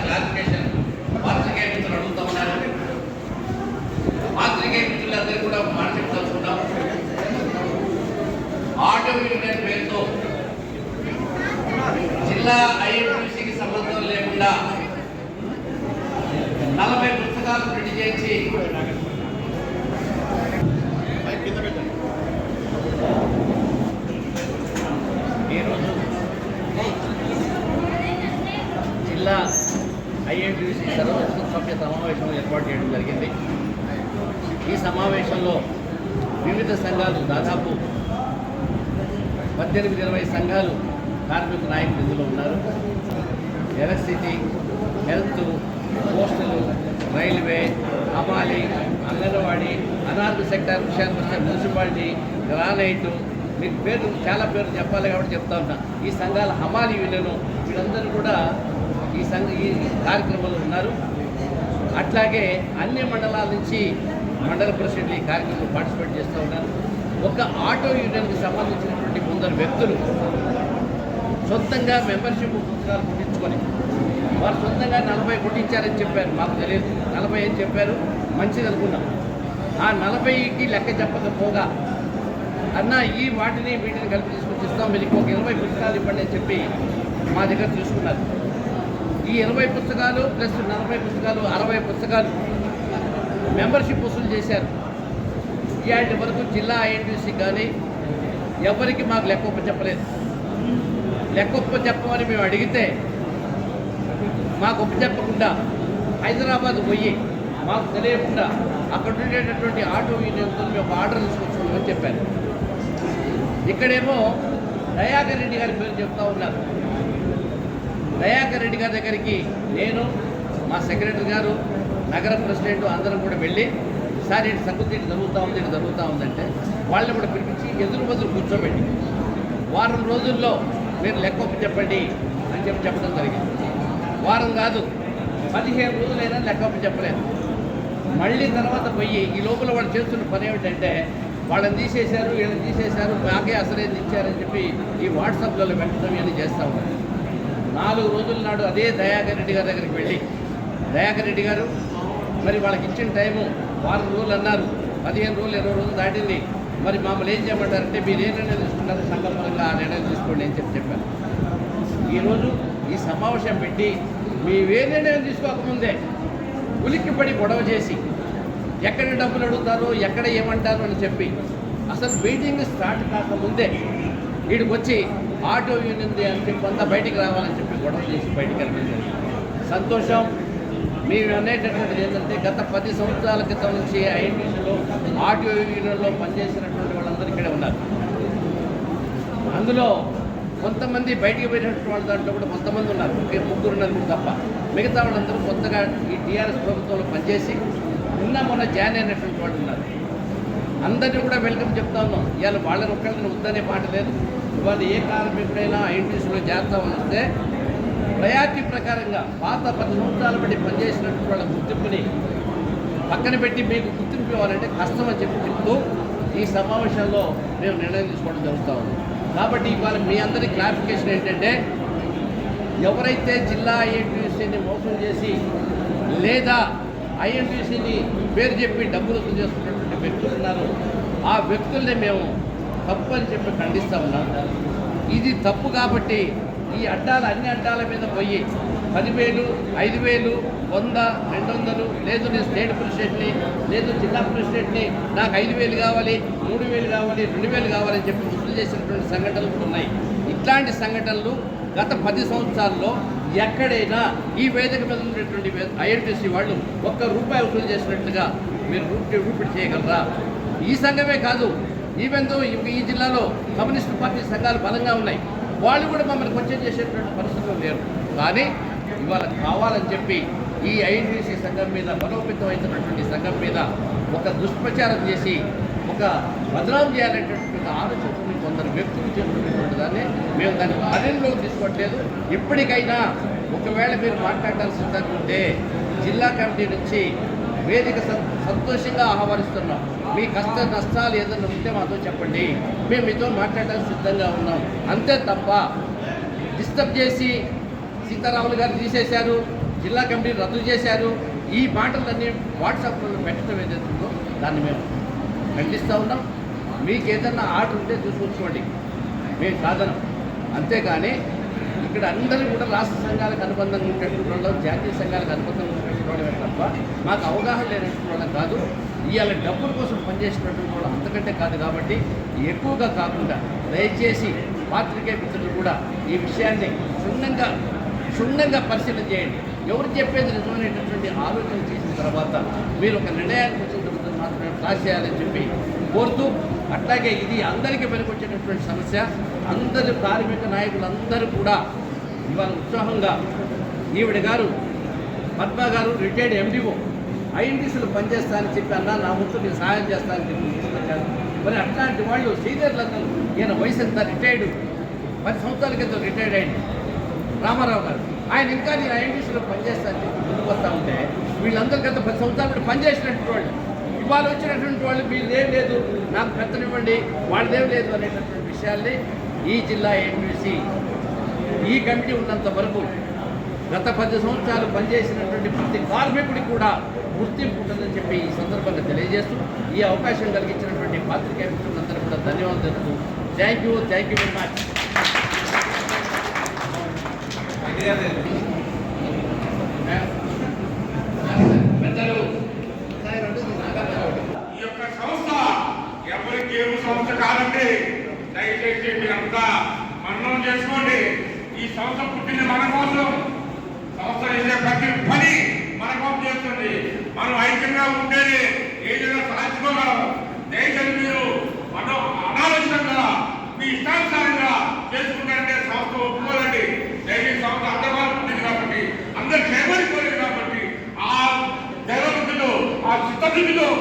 Clarification పాత్రికేయ మిత్రులు కూడా మాట్లాడి తలుచుకున్నాం ఆటో యూనియన్ పేరుతో జిల్లా సంబంధం లేకుండా నలభై పుస్తకాలు ప్రింట్ చేసి జిల్లా ఐఎన్టీసీ సర్వదర్శన సభ్య సమావేశం ఏర్పాటు చేయడం జరిగింది. ఈ సమావేశంలో వివిధ సంఘాలు దాదాపు పద్దెనిమిది ఇరవై సంఘాలు కార్మిక నాయకులు ఇందులో ఉన్నారు. ఎలక్ట్రిసిటీ హెల్త్ పోస్టులు రైల్వే హమాలి అంగన్వాడీ అనాథ సెక్టర్ విషయానికి మున్సిపాలిటీ గ్రానైట్ మీకు పేరు చాలా పేర్లు చెప్పాలి కాబట్టి చెప్తా ఉన్నా. ఈ సంఘాల హమాలి వీళ్ళను వీళ్ళందరూ కూడా ఈ సంఘ ఈ కార్యక్రమంలో ఉన్నారు. అట్లాగే అన్ని మండలాల నుంచి మండల ప్రెసిడెంట్లు ఈ కార్యక్రమంలో పార్టిసిపేట్ చేస్తూ ఉన్నారు. ఒక ఆటో యూనియన్కి సంబంధించినటువంటి కొందరు వ్యక్తులు సొంతంగా మెంబర్షిప్ పుస్తకాలు కుట్టించుకొని వారు సొంతంగా నలభై కుట్టించారని చెప్పారు. మాకు తెలియదు. నలభై అని చెప్పారు? మంచిది అనుకున్నాం. ఆ నలభైకి లెక్క చెప్పకపోగా అన్న ఈ వాటిని వీటిని కలిపి తీసుకొచ్చిస్తాం మీకు ఒక ఇరవై పుస్తకాలు ఇవ్వండి అని చెప్పి మా దగ్గర తీసుకున్నారు. ఈ ఇరవై పుస్తకాలు ప్లస్ నలభై పుస్తకాలు అరవై పుస్తకాలు మెంబర్షిప్ వసూలు చేశారు. ఇవాటి వరకు జిల్లా ఐఎన్టీసీ కానీ ఎవరికి మాకు లెక్కొప్ప చెప్పలేదు. లెక్కొప్ప చెప్పమని మేము అడిగితే మాకు ఒప్ప చెప్పకుండా హైదరాబాద్ పోయి మాకు తెలియకుండా అక్కడ ఉండేటటువంటి ఆటో యూనియన్తో మేము ఒక ఆర్డర్ తీసుకొచ్చుకోమని చెప్పారు. ఇక్కడేమో దయాకర్ రెడ్డి గారి పేరు చెప్తా ఉన్నారు. దయాకర్ రెడ్డి గారి దగ్గరికి నేను మా సెక్రటరీ గారు నగర ప్రెసిడెంట్ అందరం కూడా వెళ్ళి సార్ ఇటు సంగతి? ఇటు జరుగుతూ ఉంది? ఇటు జరుగుతూ ఉందంటే వాళ్ళని కూడా పిలిపించి ఎదురు బదులు కూర్చోబెట్టి వారం రోజుల్లో మీరు లెక్కొప్ప చెప్పండి అని చెప్పి చెప్పడం జరిగింది. వారం కాదు పదిహేను రోజులైనా లెక్కొప్ప చెప్పలేదు. మళ్ళీ తర్వాత పోయి ఈ లోపల వాళ్ళు చేస్తున్న పని ఏమిటంటే వాళ్ళని తీసేశారు వీళ్ళని తీసేశారు మాకే అసలేదు ఇచ్చారని చెప్పి ఈ వాట్సాప్లలో పెట్టడం ఇవన్నీ చేస్తూ ఉన్నారు. నాలుగు రోజుల నాడు అదే దయాకర్ రెడ్డి గారి దగ్గరికి వెళ్ళి దయాకర్ రెడ్డి గారు మరి వాళ్ళకి ఇచ్చిన టైము వారం రోజులు అన్నారు. పదిహేను రోజులు ఇరవై రోజులు దాటింది. మరి మమ్మల్ని ఏం చేయమంటారంటే మీరు ఏ నిర్ణయం తీసుకున్నారు సంకల్పంగా ఆ నిర్ణయం తీసుకోండి అని చెప్పి చెప్పారు. ఈరోజు ఈ సమావేశం పెట్టి మీ నిర్ణయం తీసుకోకముందే ఉలిక్కిపడి గొడవ చేసి ఎక్కడ డబ్బులు అడుగుతారు ఎక్కడ ఏమంటారు అని చెప్పి అసలు మీటింగ్ స్టార్ట్ కాకముందే వీడికి వచ్చి ఆటో యూనియన్ అని చెప్పి కొంత బయటికి రావాలని చెప్పి గొడవ చేసి బయటికి వెళ్ళడం సంతోషం. మేము అనేటటువంటిది ఏంటంటే గత పది సంవత్సరాల క్రితం నుంచి ఐఎన్టీసీలో ఆటో యూనియన్లో పనిచేసినటువంటి వాళ్ళందరూ ఇక్కడే ఉన్నారు. అందులో కొంతమంది బయటికి పోయినటువంటి వాళ్ళ దాంట్లో కూడా కొంతమంది ఉన్నారు. ముగ్గురు నలుగురు తప్ప. మిగతా వాళ్ళందరూ కొత్తగా ఈ టీఆర్ఎస్ ప్రభుత్వంలో పనిచేసి నిన్న మొన్న జాయిన్ అయినటువంటి వాళ్ళు ఉన్నారు. అందరినీ కూడా వెల్కమ్ చెప్తా ఉన్నాం. ఇవాళ వాళ్ళని ఒక్కళ్ళని వద్దనే మాట లేదు. ఇవాళ ఏ కార్మికుడైనా ఐఎన్టీసీలో చేస్తా వస్తే ప్రయారిటీ ప్రకారంగా పాత పది సంవత్సరాలు బట్టి పనిచేసినటువంటి వాళ్ళ గుర్తింపుని పక్కన పెట్టి మీకు గుర్తింపు ఇవ్వాలంటే కష్టం అని చెప్పి చెప్తూ ఈ సమావేశంలో మేము నిర్ణయం తీసుకోవడం జరుగుతూ ఉంది. కాబట్టి ఇవాళ మీ అందరి క్లారిఫికేషన్ ఏంటంటే ఎవరైతే జిల్లా ఐఎన్టీసీని మోసం చేసి లేదా ఐఎన్టీసీని పేరు చెప్పి డబ్బులు వసూలు చేసుకున్నటువంటి వ్యక్తులు ఉన్నారు ఆ వ్యక్తుల్ని మేము తప్పు అని చెప్పి ఖండిస్తా ఉన్నాం. ఇది తప్పు కాబట్టి ఈ అడ్డాలు అన్ని అడ్డాల మీద పోయి పదివేలు ఐదు వేలు వంద రెండు వందలు లేదు నేను స్టేట్ ప్రెసిడెంట్ని లేదు జిల్లా ప్రెసిడెంట్ని నాకు ఐదు వేలు కావాలి మూడు వేలు కావాలి రెండు వేలు కావాలని చెప్పి వసూలు చేసినటువంటి సంఘటనలు ఉన్నాయి. ఇట్లాంటి సంఘటనలు గత పది సంవత్సరాల్లో ఎక్కడైనా ఈ వేదిక మీద ఉన్నటువంటి ఐఎన్టీసీ వాళ్ళు ఒక్క రూపాయి వసూలు చేసినట్టుగా మీరు రూపీ రూపిడి చేయగలరా? ఈ సంఘమే కాదు ఈవెన్ దో ఈ జిల్లాలో కమ్యూనిస్ట్ పార్టీ సంఘాలు బలంగా ఉన్నాయి వాళ్ళు కూడా మమ్మల్ని కొంచెం చేసేటువంటి పరిస్థితులు లేరు. కానీ ఇవాళ కావాలని చెప్పి ఈ ఐఎన్టీసీ సంఘం మీద బలోపేతమైనటువంటి సంఘం మీద ఒక దుష్ప్రచారం చేసి ఒక బదనాం చేయాలనేటువంటి ఆలోచనని కొందరు వ్యక్తులు చేస్తున్నటువంటి దాన్ని మేము దాన్ని పరిణలోకి తీసుకోవట్లేదు. ఇప్పటికైనా ఒకవేళ మీరు మాట్లాడాల్సి ఉంటే జిల్లా కమిటీ నుంచి వేదిక సంతోషంగా ఆహ్వానిస్తున్నాం. మీ కష్ట నష్టాలు ఏదైనా ఉంటే మాతో చెప్పండి. మేము మీతో మాట్లాడడానికి సిద్ధంగా ఉన్నాం. అంతే తప్ప డిస్టర్బ్ చేసి సీతారాములు గారు తీసేశారు జిల్లా కమిటీ రద్దు చేశారు ఈ మాటలన్నీ వాట్సాప్లో పెట్టడం ఏదైతే ఉందో దాన్ని మేము ఖండిస్తూ ఉన్నాం. మీకు ఏదన్నా ఆర్డర్ ఉంటే చూసుకొచ్చుకోండి. మేము సాధనం. అంతేగాని ఇక్కడ అందరూ కూడా రాష్ట్ర సంఘాలకు అనుబంధంగా ఉండేటువంటి జాతీయ సంఘాలకు అనుబంధంగా ఉండేటువంటి వాళ్ళమే తప్ప మాకు అవగాహన లేనటువంటి వాళ్ళం కాదు. ఇవాళ డబ్బుల కోసం పనిచేసినటువంటి వాళ్ళు అంతకంటే కాదు కాబట్టి ఎక్కువగా కాకుండా దయచేసి పాత్రికే మిత్రులు కూడా ఈ విషయాన్ని క్షుణ్ణంగా క్షుణ్ణంగా పరిశీలన చేయండి. ఎవరు చెప్పేది నిజమైనటువంటి ఆలోచన చేసిన తర్వాత మీరు ఒక నిర్ణయానికి వచ్చిన మాత్రమే క్లాస్ చేయాలని చెప్పి కోరుతూ అట్లాగే ఇది అందరికీ పనికొచ్చేటటువంటి సమస్య. అందరి కార్మిక నాయకులందరూ కూడా ఇవాళ ఉత్సాహంగా ఈవిడ గారు పద్మ గారు రిటైర్డ్ ఎండిఓ ఐఎన్టీసీలు పనిచేస్తానని చెప్పి అన్నా నా ముందు నేను సహాయం చేస్తానని చెప్పి తీసుకొచ్చాను మరి అట్లాంటి వాళ్ళు సీనియర్లందరూ ఈయన వయసు ఎంత? రిటైర్డ్ పది సంవత్సరాల క్రితం రిటైర్డ్ అయింది రామారావు గారు. ఆయన ఇంకా నేను ఐఎన్టీసీలో పనిచేస్తానని చెప్పి ముందుకు వస్తూ ఉంటే వీళ్ళందరూ గత పది సంవత్సరాలు పనిచేసినటువంటి వాళ్ళు ఇవాళ వచ్చినటువంటి వాళ్ళు వీళ్ళేం లేదు. నాకు పెత్తనివ్వండి వాళ్ళదేం లేదు అనేటటువంటి విషయాల్ని ఈ జిల్లా ఎన్యూసీ ఈ కమిటీ ఉన్నంత వరకు గత పది సంవత్సరాలు పనిచేసినటువంటి ప్రతి కార్మికుడికి కూడా గుర్తింపు ఉంటుందని చెప్పి ఈ సందర్భంగా తెలియజేస్తూ ఈ అవకాశం కలిగించినటువంటి పాత్రికేయ మిత్రులందరూ కూడా ధన్యవాదాలు తెలుపుతూ thank you thank you very much ఈ యొక్క సంస్థ ఎవరికి ఏమి సంస్థ కాదండి దయచేసి మీరంతా మననం చేసుకోండి. ఈ సంస్థ పుట్టింది మన కోసం. సంస్థ చేసే ప్రతి పని మనకు చేస్తుంది. మనం ఐక్యంగా ఉండేది ఏదైనా సాధించుకోగలం దేశ